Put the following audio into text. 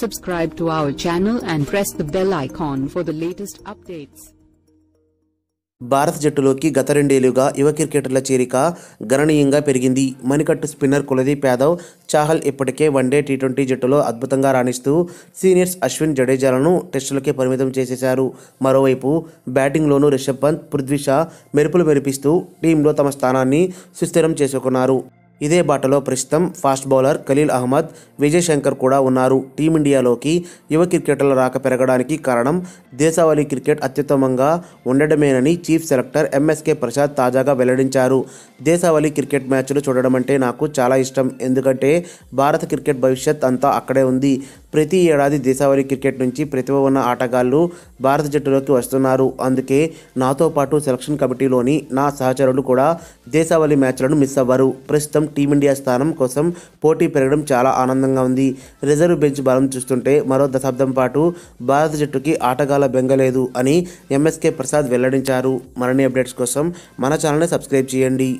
Subscribe to our channel and press the bell icon for the latest updates. భారత జట్టులోకి గత రెండేళ్ళుగా యువ క్రికెటర్ల చేరిక గణనీయంగా పెరిగింది. మణికట్టు స్పిన్నర్ కులదీప్ యాదవ్ చాహల్ ఇప్పటికే వన్డే టీ ట్వంటీ జట్టులో అద్భుతంగా రాణిస్తూ సీనియర్స్ అశ్విన్ జడేజాలను టెస్టులకే పరిమితం చేసేశారు. మరోవైపు బ్యాటింగ్లోనూ రిషబ్ పంత్ పృథ్వీ షా మెరుపులు మెరిపిస్తూ టీంలో తమ స్థానాన్ని సుస్థిరం చేసుకున్నారు. ఇదే బాటలో ప్రస్తుతం ఫాస్ట్ బౌలర్ ఖలీల్ అహ్మద్ విజయ్ శంకర్ కూడా ఉన్నారు. టీమిండియాలోకి యువ క్రికెటర్ల రాక పెరగడానికి కారణం దేశావళి క్రికెట్ అత్యుత్తమంగా ఉండడమేనని చీఫ్ సెలెక్టర్ ఎంఎస్కే ప్రసాద్ తాజాగా వెల్లడించారు. దేశావళి క్రికెట్ మ్యాచ్లు చూడడం అంటే నాకు చాలా ఇష్టం. ఎందుకంటే భారత క్రికెట్ భవిష్యత్ అంతా అక్కడే ఉంది. ప్రతి ఏడాది దేశావళి క్రికెట్ నుంచి ప్రతిభ ఉన్న ఆటగాళ్ళు భారత జట్టులోకి వస్తున్నారు. అందుకే నాతో పాటు సెలక్షన్ కమిటీలోని నా సహచరులు కూడా దేశావళి మ్యాచ్లను మిస్ అవ్వరు. ప్రస్తుతం టీమిండియా స్థానం కోసం పోటీ పెరగడం చాలా ఆనందంగా ఉంది. రిజర్వ్ బెంచ్ బలం చూస్తుంటే మరో దశాబ్దం పాటు భారత జట్టుకి ఆటగాళ్ళ బెంగలేదు అని ఎంఎస్కే ప్రసాద్ వెల్లడించారు. మరిన్ని అప్డేట్స్ కోసం మన ఛానల్ని సబ్స్క్రైబ్ చేయండి.